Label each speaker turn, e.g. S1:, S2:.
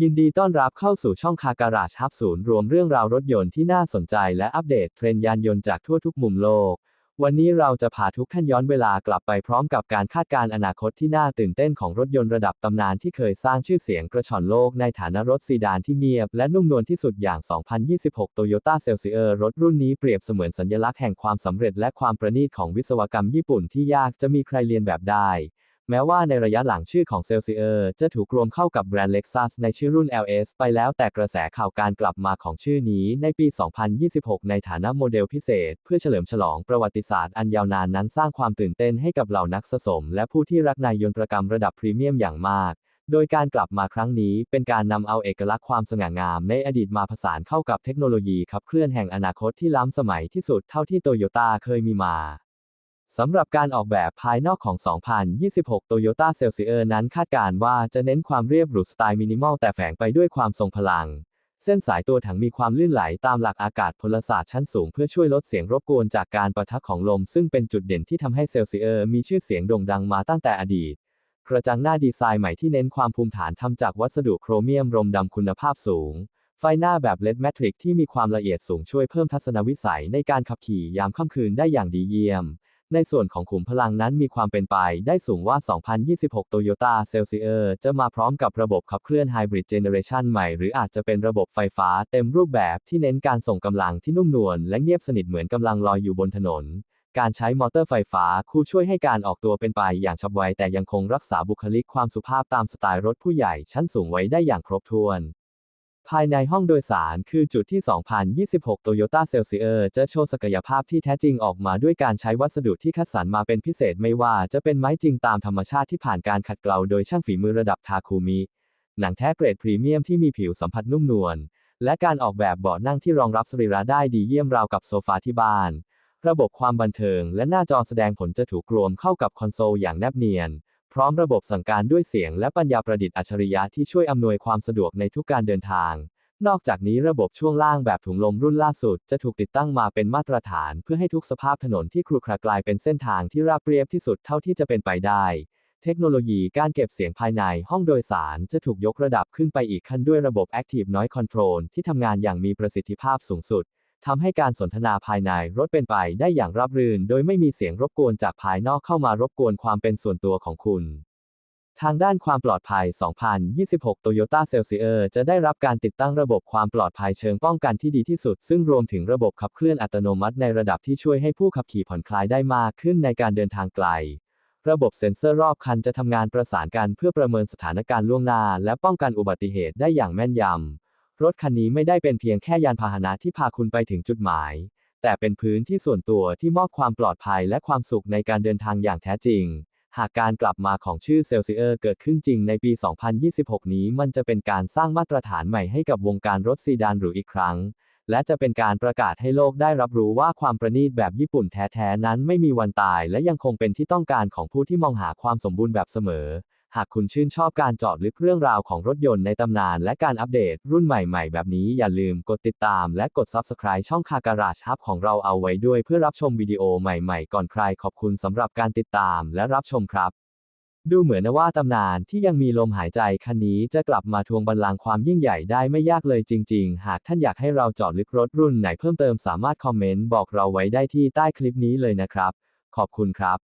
S1: ยินดีต้อนรับเข้าสู่ช่องคาการาชฮับศูนย์รวมเรื่องราวรถยนต์ที่น่าสนใจและอัปเดตเทรนด์ยานยนต์จากทั่วทุกมุมโลก วันนี้เราจะพาทุกท่านย้อนเวลากลับไปพร้อมกับการคาดการณ์อนาคตที่น่าตื่นเต้นของรถยนต์ระดับตำนานที่เคยสร้างชื่อเสียงกระชอนโลกในฐานะรถซีดานที่เงียบและนุ่มนวลที่สุดอย่าง 2026 Toyota Celsius รถรุ่นนี้เปรียบเสมือนสัญลักษณ์แห่งความสำเร็จและความประณีตของวิศวกรรมญี่ปุ่นที่ยากจะมีใครเรียนแบบได้ แม้ว่าในระยะหลังชื่อของ Celsius จะถูกรวมเข้ากับแบรนด์ Lexus ในชื่อรุ่น LS ไปแล้วแต่กระแสข่าวการกลับมาของชื่อนี้ในปี 2026 ในฐานะโมเดลพิเศษ เพื่อเฉลิมฉลองประวัติศาสตร์อันยาวนานนั้นสร้างความตื่นเต้นให้กับเหล่านักสะสม และผู้ที่รักนายยนตรกรรมระดับพรีเมียมอย่างมากโดยการกลับมาครั้งนี้เป็นการนำเอาเอกลักษณ์ความสง่างามในอดีตมาผสานเข้ากับเทคโนโลยีขับเคลื่อนแห่งอนาคตที่ล้ำสมัยที่สุดเท่าที่โตโยต้าเคยมีมา สำหรับการออกแบบภายนอกของ 2026 Toyota Celsius นั้นคาดการณ์ว่าจะเน้นความเรียบหรูสไตล์มินิมอลแต่แฝงไปด้วยความทรงพลัง เส้นสายตัวถังมีความลื่นไหลตามหลักอากาศพลศาสตร์ชั้นสูงเพื่อช่วยลดเสียงรบกวนจากการประทะของลม ซึ่งเป็นจุดเด่นที่ทำให้ Celsius มีชื่อเสียงโด่งดังมาตั้งแต่อดีต กระจังหน้าดีไซน์ใหม่ที่เน้นความภูมิฐานทำจากวัสดุโครเมียมรมดำคุณภาพสูง ไฟหน้าแบบ LED Matrix ที่มีความละเอียดสูงช่วยเพิ่มทัศนวิสัยในการขับขี่ยามค่ำคืนได้อย่างดีเยี่ยม ในส่วนของขุมพลังนั้นมีความเป็นไปได้สูงว่า 2026 Toyota Celsius จะมาพร้อมกับระบบขับเคลื่อน Hybrid Generation ใหม่ หรืออาจจะเป็นระบบไฟฟ้าเต็มรูปแบบที่เน้นการส่งกำลังที่นุ่มนวลและเงียบสนิทเหมือนกำลังลอยอยู่บนถนน การใช้มอเตอร์ไฟฟ้าคู่ช่วยให้การออกตัวเป็นไปอย่างฉับไวแต่ยังคงรักษาบุคลิกความสุภาพตามสไตล์รถผู้ใหญ่ชั้นสูงไว้ได้อย่างครบถ้วน ภายในห้องโดยสารคือจุดที่ 2026 Toyota Celsius จะโชว์ศักยภาพที่แท้จริงออกมาด้วยการใช้วัสดุที่คัดสรรมาเป็นพิเศษไม่ว่าจะเป็นไม้จริงตามธรรมชาติที่ผ่านการขัดเกลาโดยช่างฝีมือระดับทาคุมิ หนังแท้เกรดพรีเมียมที่มีผิวสัมผัสนุ่มนวล และการออกแบบเบาะนั่งที่รองรับสรีระได้ดีเยี่ยมราวกับโซฟาที่บ้าน ระบบความบันเทิงและหน้าจอแสดงผลจะถูกรวมเข้ากับคอนโซลอย่างแนบเนียน พร้อมระบบสั่งการด้วยเสียงและปัญญาประดิษฐ์อัจฉริยะที่ช่วยอำนวยความสะดวกในทุกการเดินทาง นอกจากนี้ระบบช่วงล่างแบบถุงลมรุ่นล่าสุด จะถูกติดตั้งมาเป็นมาตรฐาน เพื่อให้ทุกสภาพถนนที่ครุขระกลายเป็นเส้นทางที่ราบเรียบที่สุดเท่าที่จะเป็นไปได้ เทคโนโลยีการเก็บเสียงภายในห้องโดยสารจะถูกยกระดับขึ้นไปอีกขั้นด้วยระบบ Active Noise Control ที่ทำงานอย่างมีประสิทธิภาพสูงสุด ทำให้การสนทนาภายในรถเป็นไปได้อย่างราบรื่น โดยไม่มีเสียงรบกวนจากภายนอกเข้ามารบกวนความเป็นส่วนตัวของคุณ ทางด้านความปลอดภัย 2026 Toyota Celsius จะได้รับการติดตั้งระบบความปลอดภัยเชิงป้องกันที่ดีที่สุด ซึ่งรวมถึงระบบขับเคลื่อนอัตโนมัติในระดับที่ช่วยให้ผู้ขับขี่ผ่อนคลายได้มากขึ้นในการเดินทางไกล ระบบเซ็นเซอร์รอบคันจะทำงานประสานกันเพื่อประเมินสถานการณ์ล่วงหน้า และป้องกันอุบัติเหตุได้อย่างแม่นยำ รถคันนี้ไม่ได้เป็นเพียงแค่ยานพาหนะที่พาคุณไปถึงจุดหมาย แต่เป็นพื้นที่ส่วนตัวที่มอบความปลอดภัยและความสุขในการเดินทางอย่างแท้จริง หากการกลับมาของชื่อเซลซิเออร์เกิดขึ้นจริงในปี 2026 นี้มันจะเป็นการสร้างมาตรฐานใหม่ให้กับวงการรถซีดานหรูอีกครั้ง และจะเป็นการประกาศให้โลกได้รับรู้ว่าความประณีตแบบญี่ปุ่นแท้ๆนั้นไม่มีวันตาย และยังคงเป็นที่ต้องการของผู้ที่มองหาความสมบูรณ์แบบเสมอ หากคุณชื่นชอบการเจาะลึกเรื่องราวของรถยนต์ในตำนานและการอัปเดตรุ่นใหม่ๆ แบบนี้อย่าลืมกดติดตามและกด Subscribe ช่องคาการาชฮับของเราเอาไว้ด้วยเพื่อรับชมวิดีโอใหม่ๆ ก่อนใครขอบคุณสำหรับการติดตามและรับชมครับ ดูเหมือนนว่าตำนานที่ยังมีลมหายใจคันนี้จะกลับมาทวงบัลลังก์ความยิ่งใหญ่ได้ไม่ยากเลยจริง ๆ หากท่านอยากให้เราเจาะลึกรถรุ่นไหนเพิ่มเติมสามารถคอมเมนต์บอกเราไว้ได้ที่ใต้คลิปนี้เลยนะครับ ขอบคุณครับ